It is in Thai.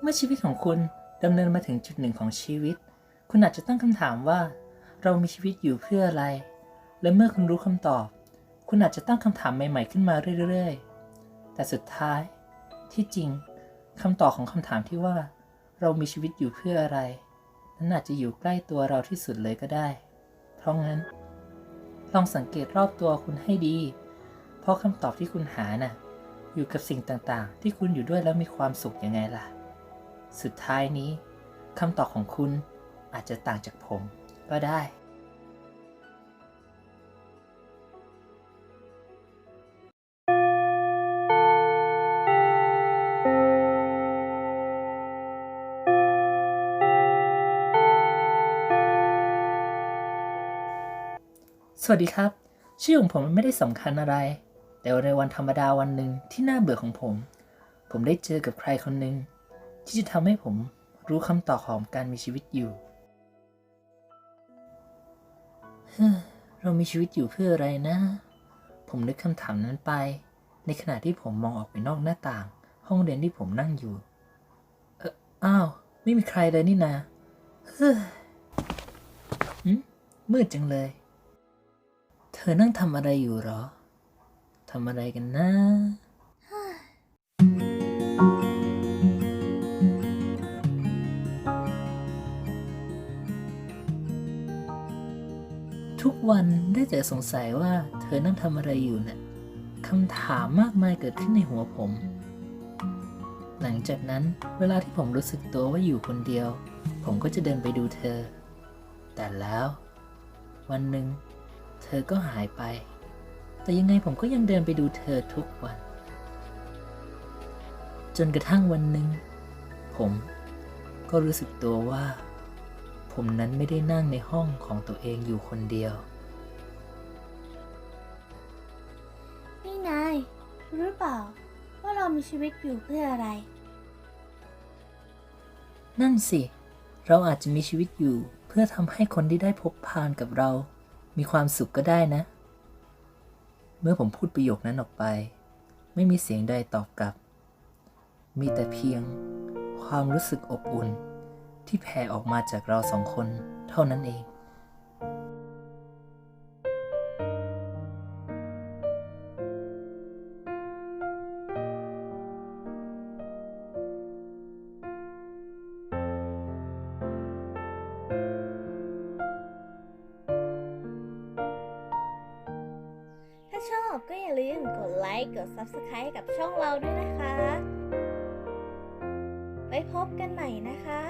เมื่อชีวิตของคุณดำเนินมาถึงจุดหนึ่งของชีวิต คุณอาจจะตั้งคำถามว่า เรามีชีวิตอยู่เพื่ออะไร และเมื่อคุณรู้คำตอบ คุณอาจจะตั้งคำถามใหม่ ๆ ขึ้นมาเรื่อยๆ แต่สุดท้าย ที่จริงคำตอบของคำถามที่ว่า เรามีชีวิตอยู่เพื่ออะไร นั้นอาจจะอยู่ใกล้ตัวเราที่สุดเลยก็ได้ เพราะงั้น ลองสังเกตรอบตัวคุณให้ดี เพราะคำตอบที่คุณหาน่ะอยู่กับสิ่งต่างๆ ที่คุณอยู่ด้วยแล้วมีความสุขยังไงล่ะ สุดท้ายนี้คำตอบของคุณอาจจะต่างจากผมก็ได้ สวัสดีครับ ชื่อของผมไม่ได้สำคัญอะไร แต่ในวันธรรมดาวันหนึ่งที่น่าเบื่อของผม ผมได้เจอกับใครคนหนึ่ง ที่จะทำให้ผมรู้คำตอบของการมีชีวิตอยู่ เรามีชีวิตอยู่เพื่ออะไรนะ ผมนึกคำถามนั้นไป ในขณะที่ผมมองออกไปนอกหน้าต่าง ห้องเรียนที่ผมนั่งอยู่ เอออ้าว ไม่มีใครเลยนี่นาเฮ้อมืดจังเลย เธอนั่งทำอะไรอยู่หรอทำอะไรกันนะ ทุกวันได้แต่สงสัยว่าเธอนั่งทำอะไรอยู่น่ะคำถามมากมายเกิดขึ้นในหัวผม หลังจากนั้นเวลาที่ผมรู้สึกตัวว่าอยู่คนเดียว ผมก็จะเดินไปดูเธอ แต่แล้ว วันหนึ่ง เธอก็หายไป แต่ยังไงผมก็ยังเดินไปดูเธอทุกวัน จนกระทั่งวันหนึ่ง ผมก็รู้สึกตัวว่า ผมนั้นไม่ได้นั่งในห้องของตัวเองอยู่คนเดียว นี่นายรู้หรือเปล่า ว่าเรามีชีวิตอยู่เพื่ออะไร นั่นสิ เราอาจจะมีชีวิตอยู่เพื่อทำให้คนที่ได้พบพานกับเรา มีความสุขก็ได้นะ เมื่อผมพูดประโยคนั้นออกไป ไม่มีเสียงใดตอบกลับ มีแต่เพียงความรู้สึกอบอุ่น ที่แผ่ออกมาจากเราสองคนเท่านั้นเองถ้าชอบก็อย่าลืมกดไลค์ กด Subscribe กับช่องเราด้วยนะคะ ไว้พบกันใหม่นะคะ